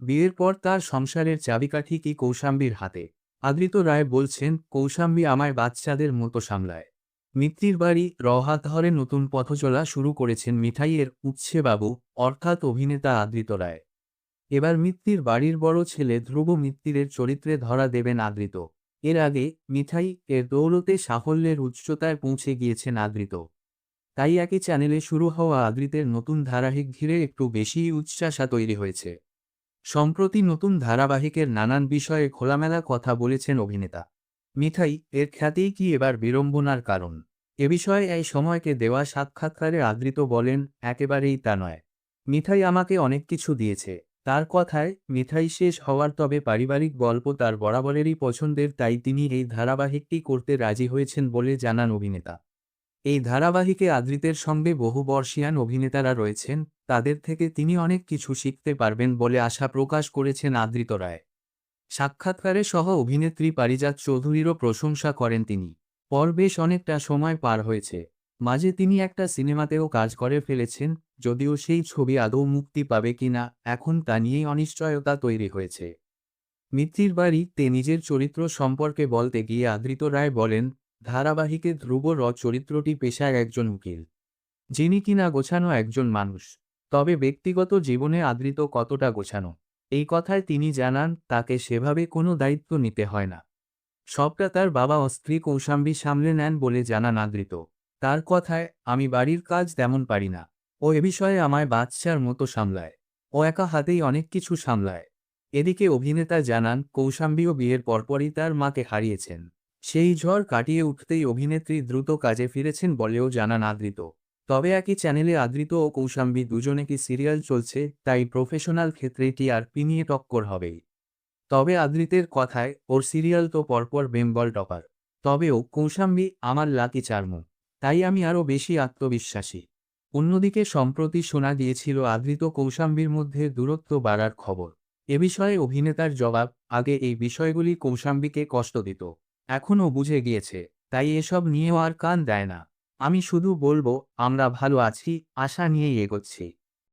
বিয়ের পর তার সংসারের চাবিকাঠি কি কৌশাম্বীর হাতে? আদৃত রায় বলছেন, কৌশাম্বী আমায় বাচ্চাদের মতো সামলায়। মিত্তির বাড়ি রহাত ধরে নতুন পথচলা শুরু করেছেন মিঠাইয়ের উচ্ছেবাবু অর্থাৎ অভিনেতা আদৃত রায়। এবার মিত্তির বাড়ির বড় ছেলে ধ্রুব মিত্তিরের চরিত্রে ধরা দেবেন আদৃত। এর আগে মিঠাই এর দৌলতে সাফল্যের উচ্চতায় পৌঁছে গিয়েছেন আদৃত। তাই একই চ্যানেলে শুরু হওয়া আদৃতের নতুন ধারাবাহিক ঘিরে একটু বেশিই উচ্চাসা তৈরি হয়েছে। সম্প্রতি নতুন ধারাবাহিকের নানান বিষয়ে খোলামেলা কথা বলেছেন অভিনেতা। মিঠাই, এর খ্যাতিই কি এবার বিড়ম্বনার কারণ? এ বিষয়ে এই সময়কে দেওয়া সাক্ষাৎকারে আদৃত বলেন, একেবারেই তা নয়। মিঠাই আমাকে অনেক কিছু দিয়েছে। তার কথায়, মিঠাই শেষ হওয়ার তবে পারিবারিক গল্প তার বরাবরেরই পছন্দের, তাই তিনি এই ধারাবাহিকটি করতে রাজি হয়েছেন বলে জানান অভিনেতা। এই ধারাবাহিকে আদৃতের সঙ্গে বহু বর্ষিয়ান অভিনেতারা রয়েছেন তাদের থেকে তিনি অনেক কিছু শিখতে পারবেন বলে আশা প্রকাশ করেছেন আদৃত রায়। সাক্ষাৎকারে সহ অভিনেত্রী পারিজাত চৌধুরীরও প্রশংসা করেন তিনি। পর বেশ অনেকটা সময় পার হয়েছে। মাঝে তিনি একটা সিনেমাতেও কাজ করে ফেলেছেন, যদিও সেই ছবি আদৌ মুক্তি পাবে কিনা এখন তা নিয়েই অনিশ্চয়তা তৈরি হয়েছে। মিত্রির বাড়ি তে নিজের চরিত্র সম্পর্কে বলতে গিয়ে আদৃত রায় বলেন, ধারাবাহিকে ধ্রুব র চরিত্রটি পেশায় একজন উকিল, যিনি কিনা গোছানো একজন মানুষ। তবে ব্যক্তিগত জীবনে আদৃত কতটা গোছানো? এই কথায় তিনি জানান, তাকে সেভাবে কোনো দায়িত্ব নিতে হয় না। সবটা তার বাবা ও স্ত্রী কৌশাম্বী সামলে নেন বলে জানান আদৃত। তার কথায়, আমি বাড়ির কাজ তেমন পারি না। ও এ বিষয়ে আমায় বাচ্চার মতো সামলায়। ও একা হাতেই অনেক কিছু সামলায়। এদিকে অভিনেতা জানান, কৌশাম্বীও বিয়ের পরপরই তার মাকে হারিয়েছেন। সেই ঝড় কাটিয়ে উঠতেই অভিনেত্রী দ্রুত কাজে ফিরেছেন বলেও জানান আদৃত। তবে একই চ্যানেলে আদৃত ও কৌশাম্বী দুজনে কি সিরিয়াল চলছে, তাই প্রফেশনাল ক্ষেত্রে টিআরপি নিয়ে টক্কর হবেই। তবে আদৃতের কথায়, ওর সিরিয়াল তো পরপর বেঙ্গল টপার। তবেও কৌশাম্বী আমার লাকি চার্মু। তাই আমি আরও বেশি আত্মবিশ্বাসী। অন্যদিকে সম্প্রতি শোনা গিয়েছিল আদৃত কৌশাম্বীর মধ্যে দূরত্ব বাড়ার খবর। এ বিষয়ে অভিনেতার জবাব, আগে এই বিষয়গুলি কৌশাম্বীকে কষ্ট দিত। এখনও বুঝে গিয়েছে, তাই এসব নিয়েও আর কান দেয় না। আমি শুধু বলব আমরা ভালো আছি আশা নিয়েই এগোচ্ছি।